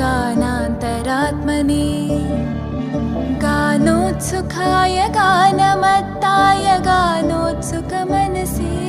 गानान्तरात्मने। गानोत्सुखाय गानमत्ताय गानोत्सुकमनसे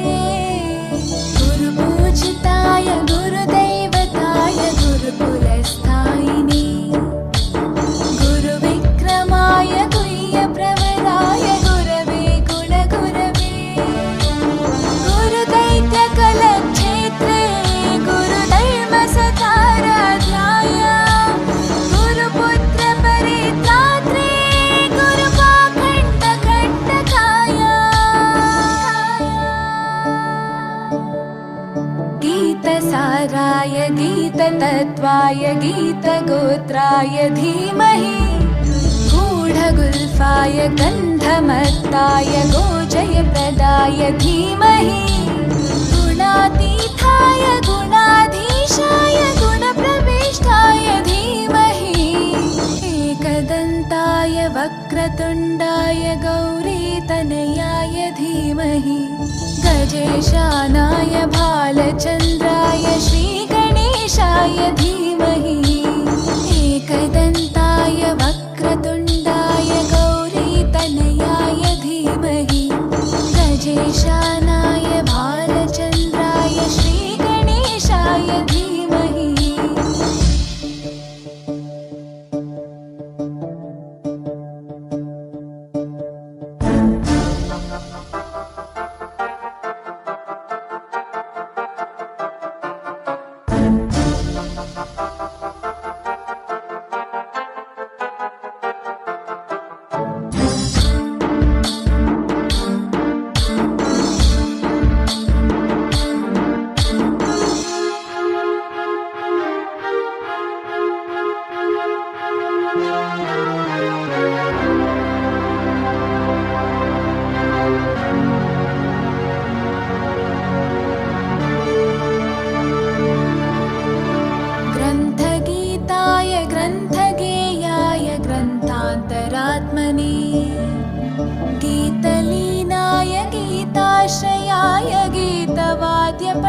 गीततत्त्वाय गीतगोत्राय धीमहि। गूढगुल्फाय गन्धमत्ताय गोजयप्रदाय धीमहि। गुणातीताय गुणाधीशाय गुणप्रविष्टाय धीमहि। एकदन्ताय वक्रतुण्डाय गौरीतनयाय धीमहि। गजेशानाय भालचन्द्राय tiempo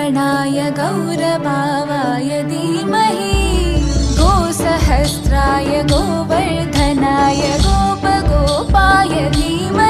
गौरीप्रवणाय गौरभावाय धीमहि। गोसहस्राय गोवर्धनाय गोपगोपाय धीमहि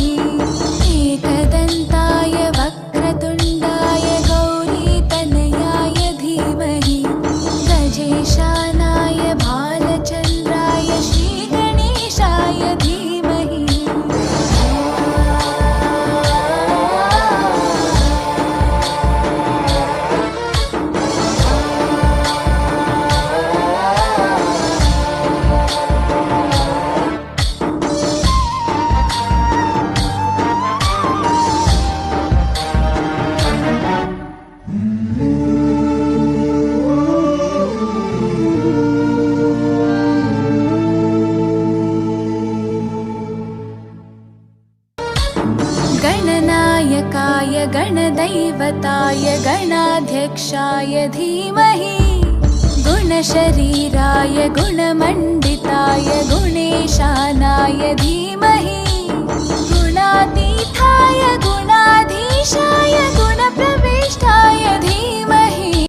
गणदैवताय गणाध्यक्षाय धीमहि। गुणशरीराय गुणमण्डिताय गुणेशानाय धीमहि। गुणातीथाय गुणा